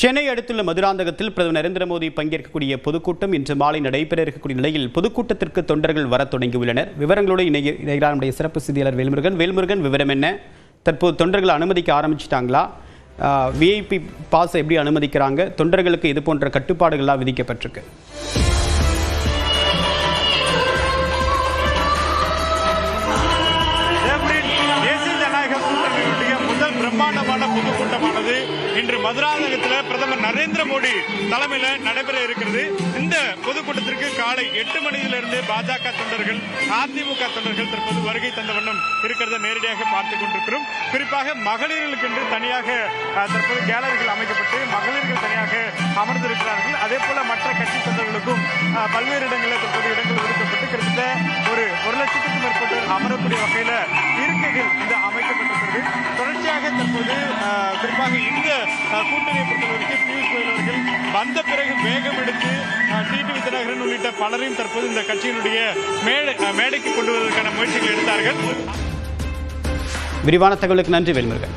சென்னை அடுத்துள்ள மதுராந்தகத்தில் பிரதமர் நரேந்திர மோடி பங்கேற்கக்கூடிய பொதுக்கூட்டம் இன்று மாலை நடைபெற இருக்கக்கூடிய நிலையில் பொதுக்கூட்டத்திற்கு தொண்டர்கள் வர தொடங்கியுள்ளனர். விவரங்களோடு இணைய இணைகிறார் சிறப்பு செய்தியாளர் வேல்முருகன். வேல்முருகன் விவரம் என்ன? தற்போது தொண்டர்கள் அனுமதிக்க ஆரம்பிச்சிட்டாங்களா? விஐபி பாஸ் எப்படி அனுமதிக்கிறாங்க? தொண்டர்களுக்கு இது போன்ற கட்டுப்பாடுகள்லாம் விதிக்கப்பட்டிருக்கு. முதல் பிரம்மாண்டமான இன்று மதுராந்தகத்தில் பிரதமர் நரேந்திர மோடி தலைமையில் நடைபெற இருக்கிறது. இந்த பொதுக்கூட்டத்திற்கு காலை எட்டு மணியிலிருந்து பாஜக தொண்டர்கள் அதிமுக தொண்டர்கள் தற்போது வருகை தந்த வண்ணம் இருக்கிறத நேரடியாக பார்த்துக் கொண்டிருக்கிறோம். குறிப்பாக மகளிர்களுக்கென்று தனியாக அஹ், தற்போது கேலரிகள் அமைக்கப்பட்டு மகளிர்கள் தனியாக அமர்ந்திருக்கிறார்கள். அதே போல மற்ற கட்சி தொண்டர்களுக்கும் அஹ், பல்வேறு இடங்களில் தற்போது இடங்கள் ஒதுக்கப்பட்டு கிட்டத்தட்ட ஒரு ஒரு லட்சத்துக்கும் மேற்பட்டோர் அமரக்கூடிய வகையில தொடர்ச்சியாக தற்போது குறிப்பாக இந்த கூட்டணியை பொறுத்தவரைக்கும் பியூஷ் கோயல் அவர்கள் வந்த பிறகு வேகம் எடுத்து டிடிவி தினகரன் உள்ளிட்ட பலரையும் தற்போது இந்த கட்சியினுடைய மேடை மேடைக்கு கொண்டு வருவதற்கான முயற்சிகள் எடுத்தார்கள். விரிவான தகவலுக்கு நன்றி வேல்முருகன்.